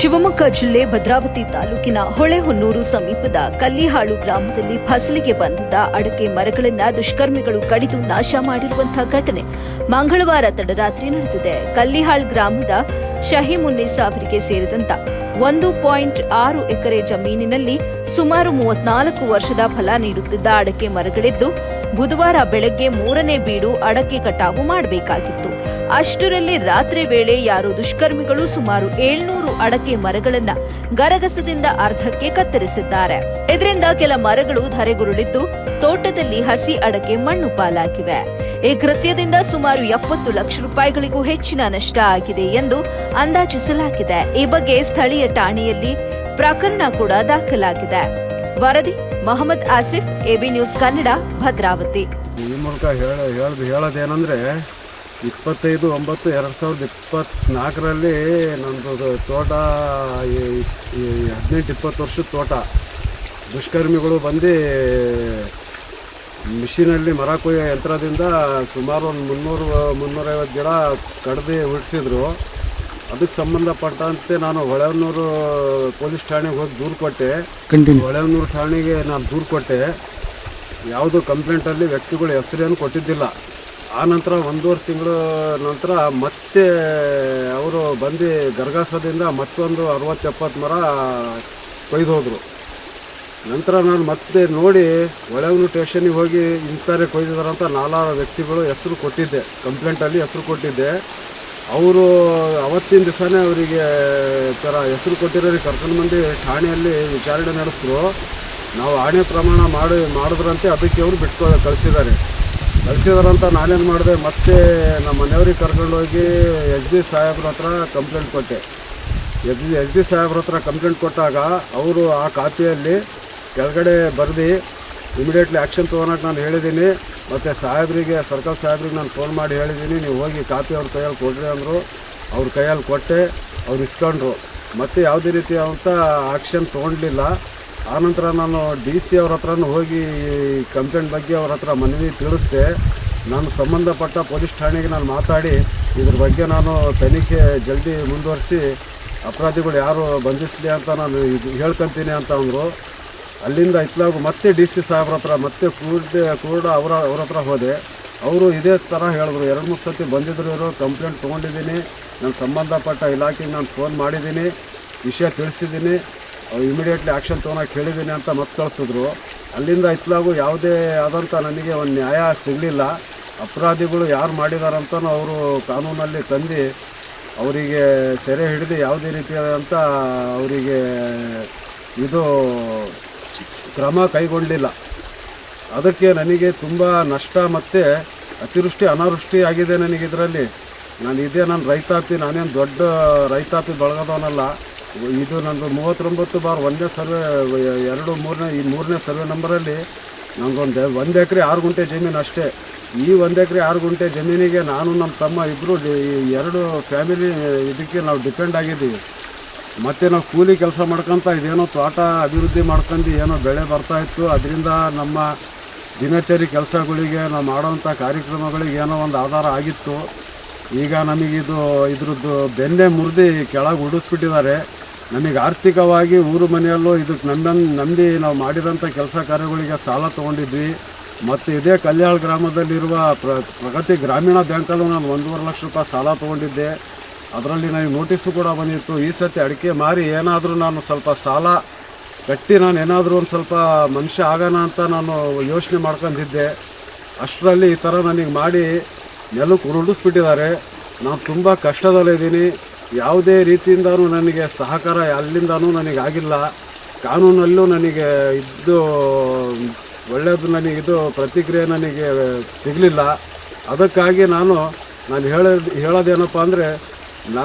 ಶಿವಮೊಗ್ಗ ಜಿಲ್ಲೆ ಭದ್ರಾವತಿ ತಾಲೂಕಿನ ಹೊಳೆಹೊನ್ನೂರು ಸಮೀಪದ ಕಲ್ಲಿಹಾಳು ಗ್ರಾಮದಲ್ಲಿ ಫಸಲಿಗೆ ಬಂದಿದ್ದ ಅಡಕೆ ಮರಗಳನ್ನ ದುಷ್ಕರ್ಮಿಗಳು ಕಡಿದು ನಾಶ ಮಾಡಿರುವಂತಹ ಘಟನೆ. ಮಂಗಳವಾರ ತಡರಾತ್ರಿ ನಡೆದಿದೆ. ಕಲ್ಲಿಹಾಳ್ ಗ್ರಾಮದ ಶಹೀಮುನ್ನಿಸ್ ಅವರಿಗೆ ಸೇರಿದಂತ ಒಂದು ಪಾಯಿಂಟ್ ಆರು ಎಕರೆ ಜಮೀನಿನಲ್ಲಿ ಸುಮಾರು ಮೂವತ್ನಾಲ್ಕು ವರ್ಷದ ಫಲ ನೀಡುತ್ತಿದ್ದ ಅಡಕೆ ಮರಗಳಿದ್ದು, ಬುಧವಾರ ಬೆಳಗ್ಗೆ ಮೂರನೇ ಬೀಡು ಅಡಕೆ ಕಟಾವು ಮಾಡಬೇಕಾಗಿತ್ತು. ಅಷ್ಟರಲ್ಲಿ ರಾತ್ರಿ ವೇಳೆ ಯಾರೋ ದುಷ್ಕರ್ಮಿಗಳು ಸುಮಾರು ಏಳ್ನೂರು ಅಡಕೆ ಮರಗಳನ್ನ ಗರಗಸದಿಂದ ಅರ್ಧಕ್ಕೆ ಕತ್ತರಿಸಿದ್ದಾರೆ. ಇದರಿಂದ ಕೆಲ ಮರಗಳು ಧರೆಗುರುಳಿದ್ದು ತೋಟದಲ್ಲಿ ಹಸಿ ಅಡಕೆ ಮಣ್ಣು ಪಾಲಾಗಿವೆ. ಈ ಕೃತ್ಯದಿಂದ ಸುಮಾರು ಎಪ್ಪತ್ತು ಲಕ್ಷ ರೂಪಾಯಿಗಳಿಗೂ ಹೆಚ್ಚಿನ ನಷ್ಟ ಆಗಿದೆ ಎಂದು ಅಂದಾಜಿಸಲಾಗಿದೆ. ಈ ಬಗ್ಗೆ ಸ್ಥಳೀಯ ಠಾಣೆಯಲ್ಲಿ ಪ್ರಕರಣ ಕೂಡ ದಾಖಲಾಗಿದೆ. ವರದಿ ಮೊಹಮ್ಮದ್ ಆಸಿಫ್, ಎಬಿ ನ್ಯೂಸ್ ಕನ್ನಡ, ಭದ್ರಾವತಿ. ಈ ಮೂಲಕ ಹೇಳ ಹೇಳೋದು ಹೇಳೋದೇನೆಂದರೆ ಇಪ್ಪತ್ತೈದು ಒಂಬತ್ತು ಎರಡು ಸಾವಿರದ ಇಪ್ಪತ್ತ್ನಾಲ್ಕರಲ್ಲಿ ನನ್ನದು ತೋಟ ಹದಿನೆಂಟು ಇಪ್ಪತ್ತು ವರ್ಷದ ತೋಟ. ದುಷ್ಕರ್ಮಿಗಳು ಬಂದು ಮಿಷಿನಲ್ಲಿ ಮರ ಕೊಯ್ಯೋ ಯಂತ್ರದಿಂದ ಸುಮಾರು ಒಂದು ಮುನ್ನೂರು ಮುನ್ನೂರೈವತ್ತು ಗಿಡ ಕಡ್ದು ಉಳಿಸಿದ್ರು. ಅದಕ್ಕೆ ಸಂಬಂಧಪಟ್ಟಂತೆ ನಾನು ಹೊಳೆನೂರು ಪೊಲೀಸ್ ಠಾಣೆಗೆ ಹೋಗಿ ದೂರು ಕೊಟ್ಟೆ. ಹೊಳೆನೂರು ಠಾಣೆಗೆ ನಾನು ದೂರು ಕೊಟ್ಟೆ. ಯಾವುದೂ ಕಂಪ್ಲೇಂಟಲ್ಲಿ ವ್ಯಕ್ತಿಗಳು ಹೆಸರೇನು ಕೊಟ್ಟಿದ್ದಿಲ್ಲ. ಆ ನಂತರ ಒಂದೂವರೆ ತಿಂಗಳು ನಂತರ ಮತ್ತೆ ಅವರು ಬಂದು ಗರ್ಗಾಸದಿಂದ ಮತ್ತೊಂದು ಅರವತ್ತು ಎಪ್ಪತ್ತು ಮರ ಕೊಯ್ದು ಹೋದರು. ನಂತರ ನಾನು ಮತ್ತೆ ನೋಡಿ ಒಳಗೂ ಟೇಷನಿಗೆ ಹೋಗಿ ಇಂಥವ್ರೆ ಕೊಯ್ದಿದಾರಂತ ನಾಲ್ಕು ವ್ಯಕ್ತಿಗಳು ಹೆಸರು ಕೊಟ್ಟಿದ್ದೆ ಕಂಪ್ಲೇಂಟಲ್ಲಿ ಹೆಸರು ಕೊಟ್ಟಿದ್ದೆ. ಅವರು ಅವತ್ತಿನ ದಿವಸನೇ ಅವರಿಗೆ ಥರ ಹೆಸರು ಕೊಟ್ಟಿರೋರಿಗೆ ಕರ್ಕೊಂಡು ಬಂದು ಠಾಣೆಯಲ್ಲಿ ವಿಚಾರಣೆ ನಡೆಸಿದ್ರು. ನಾವು ಆಣೆ ಪ್ರಮಾಣ ಮಾಡಿ, ಮಾಡಿದ್ರಂತೆ ಅದಕ್ಕೆ ಅವರು ಬಿಟ್ಕೊ, ಕಳಿಸಿದ್ದಾರೆ. ಕಳಿಸಿದಾರಂತ ನಾನೇನು ಮಾಡಿದೆ, ಮತ್ತೆ ನಮ್ಮ ಮನೆಯವ್ರಿಗೆ ಕರ್ಕೊಂಡೋಗಿ ಎಸ್ ಬಿ ಸಾಹೇಬ್ರ ಹತ್ರ ಕಂಪ್ಲೇಂಟ್ ಕೊಟ್ಟೆ. ಎಸ್ ಬಿ ಎಸ್ ಬಿ ಸಾಹೇಬ್ರ ಹತ್ರ ಕಂಪ್ಲೇಂಟ್ ಕೊಟ್ಟಾಗ ಅವರು ಆ ಕಾಪಿಯಲ್ಲಿ ಕೆಳಗಡೆ ಬರೆದು ಇಮಿಡಿಯೇಟ್ಲಿ ಆ್ಯಕ್ಷನ್ ತೊಗೊಳಕ್ಕೆ ನಾನು ಹೇಳಿದ್ದೀನಿ ಮತ್ತು ಸಾಹೇಬ್ರಿಗೆ, ಸರ್ಕಲ್ ಸಾಹೇಬ್ರಿಗೆ ನಾನು ಫೋನ್ ಮಾಡಿ ಹೇಳಿದ್ದೀನಿ ನೀವು ಹೋಗಿ ಕಾಪಿ ಅವ್ರ ಕೈಯಲ್ಲಿ ಕೊಡ್ರಿ ಅಂದರು. ಅವ್ರ ಕೈಯಲ್ಲಿ ಕೊಟ್ಟೆ, ಅವ್ರು ಇಸ್ಕೊಂಡ್ರು. ಮತ್ತು ಯಾವುದೇ ರೀತಿಯಾದಂಥ ಆ್ಯಕ್ಷನ್ ತೊಗೊಂಡಿಲ್ಲ ಆನಂತರ ನಾನು ಡಿ ಸಿ ಅವ್ರ ಹತ್ರನೂ ಹೋಗಿ ಕಂಪ್ಲೇಂಟ್ ಬಗ್ಗೆ ಅವ್ರ ಹತ್ರ ಮನವಿ ತಿಳಿಸ್ದೆ. ನಾನು ಸಂಬಂಧಪಟ್ಟ ಪೊಲೀಸ್ ಠಾಣೆಗೆ ನಾನು ಮಾತಾಡಿ, ಇದ್ರ ಬಗ್ಗೆ ನಾನು ತನಿಖೆ ಜಲ್ದಿ ಮುಂದುವರಿಸಿ, ಅಪರಾಧಿಗಳು ಯಾರು ಬಂಧಿಸಲಿ ಅಂತ ನಾನು ಇದು ಹೇಳ್ಕೊಂತೀನಿ ಅಂತ ಅಂದರು. ಅಲ್ಲಿಂದ ಇತ್ಲಾಗು ಮತ್ತೆ ಡಿ ಸಿ ಸಾಹೇಬ್ರ ಹತ್ರ, ಮತ್ತೆ ಕೂಡ ಕೂಡ ಅವರ, ಅವ್ರ ಹತ್ರ ಹೋದೆ. ಅವರು ಇದೇ ಥರ ಹೇಳಿದ್ರು, ಎರಡು, ಮೂರು ಸತಿ ಬಂದಿದ್ರು ಇವರು, ಕಂಪ್ಲೇಂಟ್ ತೊಗೊಂಡಿದ್ದೀನಿ, ನಾನು ಸಂಬಂಧಪಟ್ಟ ಇಲಾಖೆಗೆ ನಾನು ಫೋನ್ ಮಾಡಿದ್ದೀನಿ, ವಿಷಯ ತಿಳಿಸಿದ್ದೀನಿ. ಇಮಿಡಿಯೇಟ್ಲಿ ಆ್ಯಕ್ಷನ್ ತೊಗೊಳಕ್ಕೆ ಹೇಳಿದ್ದೀನಿ ಅಂತ ಮತ್ತೆ ಕಳಿಸಿದ್ರು. ಅಲ್ಲಿಂದ ಇತ್ಲಾಗೂ ಯಾವುದೇ ಆದಂಥ ನನಗೆ ಒಂದು ನ್ಯಾಯ ಸಿಗಲಿಲ್ಲ. ಅಪರಾಧಿಗಳು ಯಾರು ಮಾಡಿದಾರಂತ ಅವರು ಕಾನೂನಲ್ಲಿ ತಂದು ಅವರಿಗೆ ಸೆರೆ ಹಿಡಿದು ಯಾವುದೇ ರೀತಿಯಾದಂಥ ಅವರಿಗೆ ಇದು ಕ್ರಮ ಕೈಗೊಂಡಿಲ್ಲ. ಅದಕ್ಕೆ ನನಗೆ ತುಂಬ ನಷ್ಟ ಮತ್ತು ಅತಿವೃಷ್ಟಿ ಅನಾವೃಷ್ಟಿ ಆಗಿದೆ ನನಗೆ ಇದರಲ್ಲಿ. ನಾನು ಇದೇ ನಾನು ರೈತಾಪಿ, ನಾನೇನು ದೊಡ್ಡ ರೈತಾಪಿ ಬೆಳಗದವನಲ್ಲ. ಇದು ನಂದು ಮೂವತ್ತೊಂಬತ್ತು ಬಾರ್ ಒಂದೇ ಸರ್ವೆ, ಎರಡು, ಮೂರನೇ, ಈ ಮೂರನೇ ಸರ್ವೆ ನಂಬರಲ್ಲಿ ನನಗೊಂದು ಒಂದು ಎಕರೆ ಆರು ಗುಂಟೆ ಜಮೀನು ಅಷ್ಟೇ. ಈ ಒಂದು ಎಕರೆ ಆರು ಗುಂಟೆ ಜಮೀನಿಗೆ ನಾನು ನಮ್ಮ ತಮ್ಮ ಇಬ್ಬರು ಎರಡು ಫ್ಯಾಮಿಲಿ ಇದಕ್ಕೆ ನಾವು ಡಿಪೆಂಡ್ ಆಗಿದ್ದೀವಿ. ಮತ್ತು ನಾವು ಕೂಲಿ ಕೆಲಸ ಮಾಡ್ಕೊಂತ ಇದೇನೋ ತೋಟ ಅಭಿವೃದ್ಧಿ ಮಾಡ್ಕೊಂಡು ಏನೋ ಬೆಳೆ ಬರ್ತಾ ಇತ್ತು. ಅದರಿಂದ ನಮ್ಮ ದಿನಚರಿ ಕೆಲಸಗಳಿಗೆ, ನಾವು ಮಾಡೋವಂಥ ಕಾರ್ಯಕ್ರಮಗಳಿಗೆ ಏನೋ ಒಂದು ಆಧಾರ ಆಗಿತ್ತು. ಈಗ ನಮಗಿದು ಇದ್ರದ್ದು ಬೆನ್ನೆ ಮುರಿದು ಕೆಳಗೆ ಉಡಿಸ್ಬಿಟ್ಟಿದ್ದಾರೆ. ನಮಗೆ ಆರ್ಥಿಕವಾಗಿ ಊರು ಮನೆಯಲ್ಲೂ ಇದಕ್ಕೆ ನಂಬನ್ ನಂಬಿ ನಾವು ಮಾಡಿದಂಥ ಕೆಲಸ ಕಾರ್ಯಗಳಿಗೆ ಸಾಲ ತೊಗೊಂಡಿದ್ವಿ. ಮತ್ತು ಇದೇ ಕಲ್ಯಾಣ ಗ್ರಾಮದಲ್ಲಿರುವ ಪ್ರ, ಪ್ರಗತಿ ಗ್ರಾಮೀಣ ಬ್ಯಾಂಕಲ್ಲೂ ನಾನು ಒಂದೂವರೆ ಲಕ್ಷ ರೂಪಾಯಿ ಸಾಲ ತೊಗೊಂಡಿದ್ದೆ. ಅದರಲ್ಲಿ ನನಗೆ ನೋಟಿಸು ಕೂಡ ಬಂದಿತ್ತು, ಈ ಸರ್ತಿ ಅಡಿಕೆ ಮಾರಿ ಏನಾದರೂ ನಾನು ಸ್ವಲ್ಪ ಸಾಲ ಕಟ್ಟಿ ನಾನು ಏನಾದರೂ ಒಂದು ಸ್ವಲ್ಪ ಮನುಷ್ಯ ಆಗೋಣ ಅಂತ ನಾನು ಯೋಚನೆ ಮಾಡ್ಕೊಂಡಿದ್ದೆ. ಅಷ್ಟರಲ್ಲಿ ಈ ಥರ ನನಗೆ ಮಾಡಿ ನೆಲಕ್ಕೆ ಉರುಳಿಸ್ಬಿಟ್ಟಿದ್ದಾರೆ. ನಾನು ತುಂಬ ಕಷ್ಟದಲ್ಲಿದ್ದೀನಿ. ಯಾವುದೇ ರೀತಿಯಿಂದನೂ ನನಗೆ ಸಹಕಾರ ಅಲ್ಲಿಂದನೂ ನನಗೆ ಆಗಿಲ್ಲ ಕಾನೂನಲ್ಲೂ ನನಗೆ ಇದ್ದು ಒಳ್ಳೆಯದು ನನಗಿದು ಪ್ರತಿಕ್ರಿಯೆ ನನಗೆ ಸಿಗಲಿಲ್ಲ. ಅದಕ್ಕಾಗಿ ನಾನು ನಾನು ಹೇಳೋದು, ಹೇಳೋದೇನಪ್ಪ ಅಂದರೆ ನಾ